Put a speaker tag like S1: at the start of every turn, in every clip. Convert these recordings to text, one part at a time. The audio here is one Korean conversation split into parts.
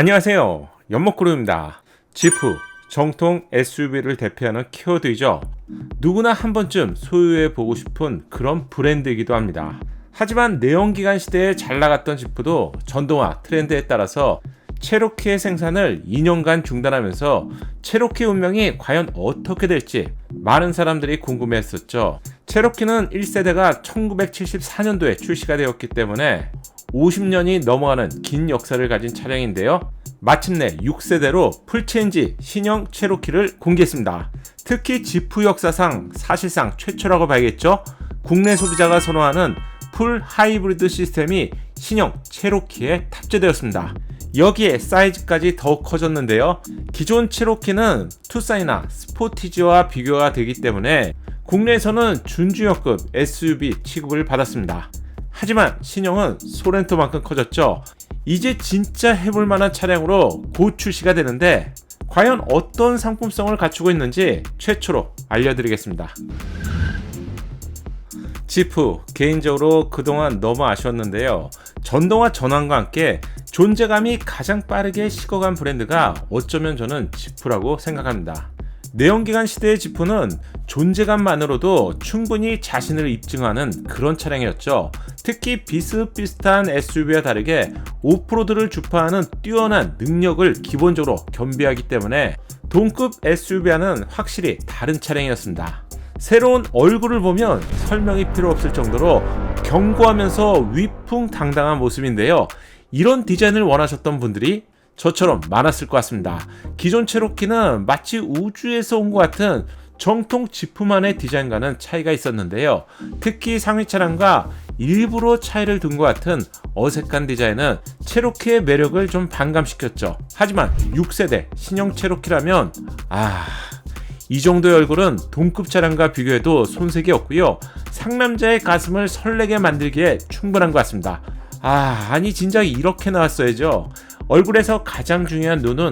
S1: 안녕하세요. 연목그룹입니다. 지프, 정통 SUV를 대표하는 키워드이죠. 누구나 한 번쯤 소유해 보고 싶은 그런 브랜드이기도 합니다. 하지만 내연기관 시대에 잘 나갔던 지프도 전동화 트렌드에 따라서 체로키의 생산을 2년간 중단하면서 체로키 운명이 과연 어떻게 될지 많은 사람들이 궁금해했었죠. 체로키는 1세대가 1974년도에 출시가 되었기 때문에 50년이 넘어가는 긴 역사를 가진 차량인데요. 마침내 6세대로 풀체인지 신형 체로키를 공개했습니다. 특히 지프 역사상 사실상 최초라고 봐야겠죠. 국내 소비자가 선호하는 풀 하이브리드 시스템이 신형 체로키에 탑재되었습니다. 여기에 사이즈까지 더욱 커졌는데요. 기존 체로키는 투사이나 스포티지와 비교가 되기 때문에 국내에서는 준주역급 SUV 취급을 받았습니다. 하지만 신형은 소렌토만큼 커졌죠. 이제 진짜 해볼 만한 차량으로 곧 출시가 되는데 과연 어떤 상품성을 갖추고 있는지 최초로 알려드리겠습니다. 지프 개인적으로 그동안 너무 아쉬웠는데요. 전동화 전환과 함께 존재감이 가장 빠르게 식어간 브랜드가 어쩌면 저는 지프라고 생각합니다. 내연기관 시대의 지프는 존재감만으로도 충분히 자신을 입증하는 그런 차량이었죠. 특히 비슷비슷한 SUV와 다르게 오프로드를 주파하는 뛰어난 능력을 기본적으로 겸비하기 때문에 동급 SUV와는 확실히 다른 차량이었습니다. 새로운 얼굴을 보면 설명이 필요 없을 정도로 견고하면서 위풍당당한 모습인데요. 이런 디자인을 원하셨던 분들이 저처럼 많았을 것 같습니다. 기존 체로키는 마치 우주에서 온 것 같은 정통 지프만의 디자인과는 차이가 있었는데요. 특히 상위 차량과 일부러 차이를 둔 것 같은 어색한 디자인은 체로키의 매력을 좀 반감시켰죠. 하지만 6세대 신형 체로키라면 아... 이 정도의 얼굴은 동급 차량과 비교해도 손색이 없고요. 상남자의 가슴을 설레게 만들기에 충분한 것 같습니다. 아, 아니 진작 이렇게 나왔어야죠. 얼굴에서 가장 중요한 눈은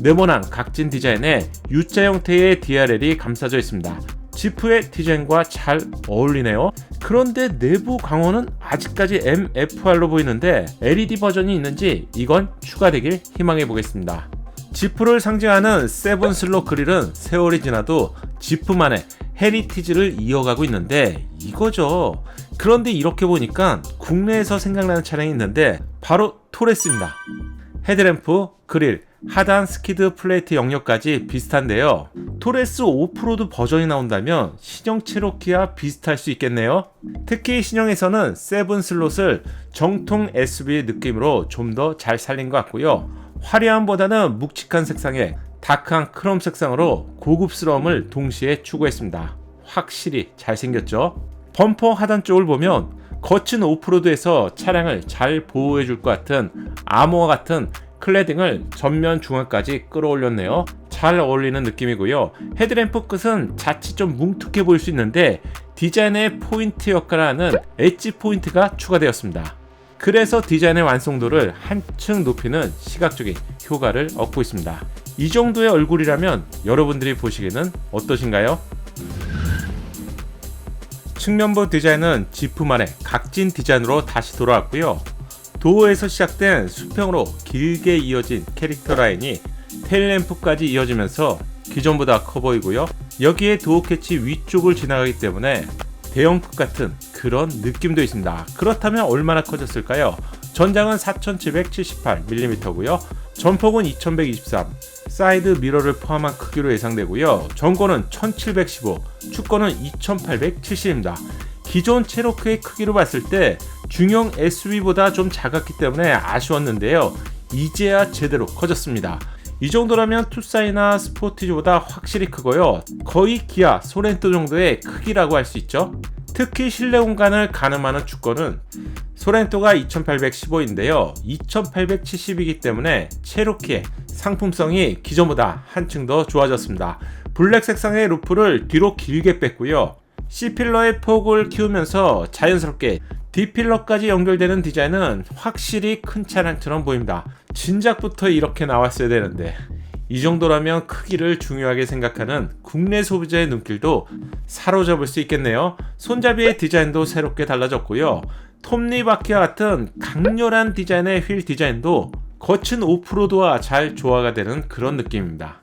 S1: 네모난 각진 디자인에 U자 형태의 DRL이 감싸져 있습니다. 지프의 디자인과 잘 어울리네요. 그런데 내부 광원은 아직까지 MFR로 보이는데 LED 버전이 있는지 이건 추가되길 희망해 보겠습니다. 지프를 상징하는 세븐 슬로 그릴은 세월이 지나도 지프만의 헤리티지를 이어가고 있는데 이거죠. 그런데 이렇게 보니까 국내에서 생각나는 차량이 있는데 바로 토레스입니다. 헤드램프, 그릴, 하단 스키드 플레이트 영역까지 비슷한데요. 토레스 오프로드 버전이 나온다면 신형 체로키와 비슷할 수 있겠네요. 특히 신형에서는 세븐 슬롯을 정통 SUV 느낌으로 좀 더 잘 살린 것 같고요. 화려함보다는 묵직한 색상에 다크한 크롬 색상으로 고급스러움을 동시에 추구했습니다. 확실히 잘생겼죠? 범퍼 하단 쪽을 보면 거친 오프로드에서 차량을 잘 보호해 줄 것 같은 아모와 같은 클레딩을 전면 중앙까지 끌어올렸네요. 잘 어울리는 느낌이고요. 헤드램프 끝은 자칫 좀 뭉툭해 보일 수 있는데 디자인의 포인트 역할을 하는 엣지 포인트가 추가되었습니다. 그래서 디자인의 완성도를 한층 높이는 시각적인 효과를 얻고 있습니다. 이 정도의 얼굴이라면 여러분들이 보시기에는 어떠신가요? 측면부 디자인은 지프만의 각진 디자인으로 다시 돌아왔고요. 도어에서 시작된 수평으로 길게 이어진 캐릭터 라인이 테일램프까지 이어지면서 기존보다 커 보이고요. 여기에 도어 캐치 위쪽을 지나가기 때문에 대형급 같은 그런 느낌도 있습니다. 그렇다면 얼마나 커졌을까요? 전장은 4778mm고요. 전폭은 2123, 사이드 미러를 포함한 크기로 예상되고요. 전고는 1715, 축거는 2870입니다. 기존 체로크의 크기로 봤을 때 중형 SUV보다 좀 작았기 때문에 아쉬웠는데요. 이제야 제대로 커졌습니다. 이 정도라면 투사이나 스포티지보다 확실히 크고요. 거의 기아 소렌토 정도의 크기라고 할 수 있죠. 특히 실내 공간을 가늠하는 주권은 소렌토가 2815인데요. 2870이기 때문에 체로키의 상품성이 기존보다 한층 더 좋아졌습니다. 블랙 색상의 루프를 뒤로 길게 뺐고요. C필러의 폭을 키우면서 자연스럽게 D필러까지 연결되는 디자인은 확실히 큰 차량처럼 보입니다. 진작부터 이렇게 나왔어야 되는데 이 정도라면 크기를 중요하게 생각하는 국내 소비자의 눈길도 사로잡을 수 있겠네요. 손잡이의 디자인도 새롭게 달라졌고요. 톱니바퀴와 같은 강렬한 디자인의 휠 디자인도 거친 오프로드와 잘 조화가 되는 그런 느낌입니다.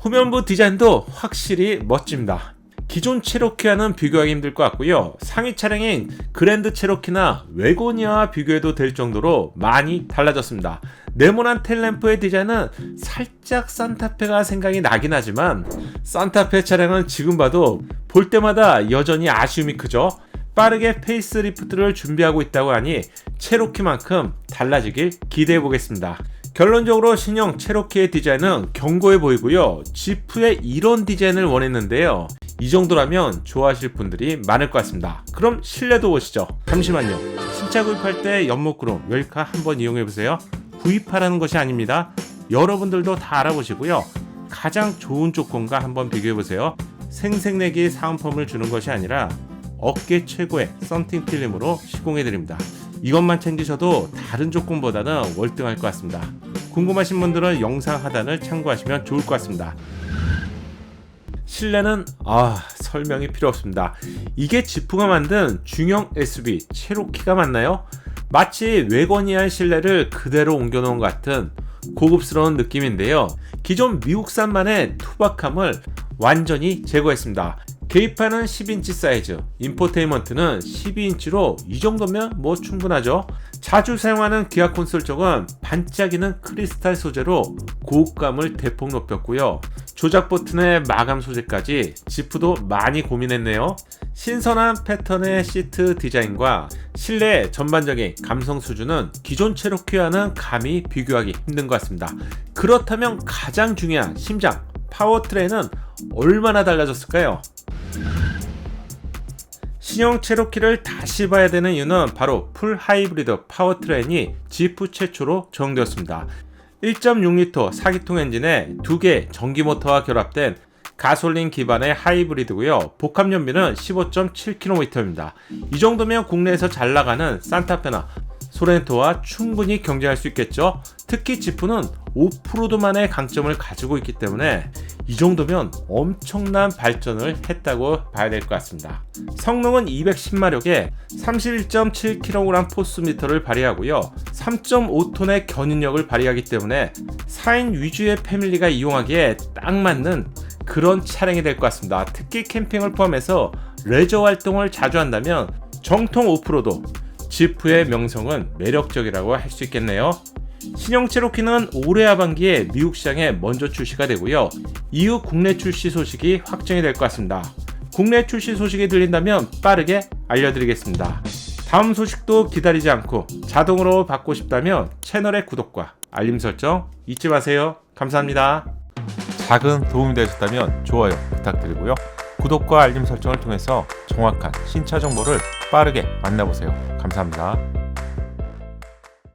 S1: 후면부 디자인도 확실히 멋집니다. 기존 체로키와는 비교하기 힘들 것 같고요. 상위 차량인 그랜드 체로키나 웨고니아와 비교해도 될 정도로 많이 달라졌습니다. 네모난 텔램프의 디자인은 살짝 산타페가 생각이 나긴 하지만 산타페 차량은 지금 봐도 볼 때마다 여전히 아쉬움이 크죠. 빠르게 페이스리프트를 준비하고 있다고 하니 체로키만큼 달라지길 기대해 보겠습니다. 결론적으로 신형 체로키의 디자인은 견고해 보이고요. 지프의 이런 디자인을 원했는데요. 이 정도라면 좋아하실 분들이 많을 것 같습니다. 그럼 실내도 보시죠. 잠시만요. 신차 구입할 때 연목구름 웰카 한번 이용해 보세요. 구입하라는 것이 아닙니다. 여러분들도 다 알아보시고요. 가장 좋은 조건과 한번 비교해 보세요. 생색내기 사은품을 주는 것이 아니라 업계 최고의 썬팅 필름으로 시공해 드립니다. 이것만 챙기셔도 다른 조건보다는 월등할 것 같습니다. 궁금하신 분들은 영상 하단을 참고하시면 좋을 것 같습니다. 실내는 아 설명이 필요 없습니다. 이게 지프가 만든 중형 SUV 체로키가 맞나요? 마치 외건이한 실내를 그대로 옮겨놓은 것 같은 고급스러운 느낌인데요. 기존 미국산만의 투박함을 완전히 제거했습니다. 계기판은 10인치 사이즈, 인포테인먼트는 12인치로 이 정도면 뭐 충분하죠. 자주 사용하는 기아 콘솔 쪽은 반짝이는 크리스탈 소재로 고급감을 대폭 높였고요. 조작 버튼의 마감 소재까지 지프도 많이 고민했네요. 신선한 패턴의 시트 디자인과 실내 전반적인 감성 수준은 기존 체로키와는 감히 비교하기 힘든 것 같습니다. 그렇다면 가장 중요한 심장, 파워트레인은 얼마나 달라졌을까요? 신형 체로키를 다시 봐야 되는 이유는 바로 풀 하이브리드 파워트레인이 지프 최초로 적용되었습니다. 1.6L 4기통 엔진에 두개 전기 모터와 결합된 가솔린 기반의 하이브리드고요. 복합 연비는 15.7km입니다. 이 정도면 국내에서 잘 나가는 산타페나 소렌토와 충분히 경쟁할 수 있겠죠. 특히 지프는 오프로드만의 강점을 가지고 있기 때문에 이 정도면 엄청난 발전을 했다고 봐야 될 것 같습니다. 성능은 210마력에 31.7kg 포스미터를 발휘하고요. 3.5톤의 견인력을 발휘하기 때문에 4인 위주의 패밀리가 이용하기에 딱 맞는 그런 차량이 될 것 같습니다. 특히 캠핑을 포함해서 레저 활동을 자주 한다면 정통 오프로드 지프의 명성은 매력적이라고 할 수 있겠네요. 신형 체로키는 올해 하반기에 미국 시장에 먼저 출시가 되고요. 이후 국내 출시 소식이 확정이 될 것 같습니다. 국내 출시 소식이 들린다면 빠르게 알려드리겠습니다. 다음 소식도 기다리지 않고 자동으로 받고 싶다면 채널의 구독과 알림 설정 잊지 마세요. 감사합니다. 작은 도움이 되셨다면 좋아요 부탁드리고요. 구독과 알림 설정을 통해서 정확한 신차 정보를 빠르게 만나보세요. 감사합니다.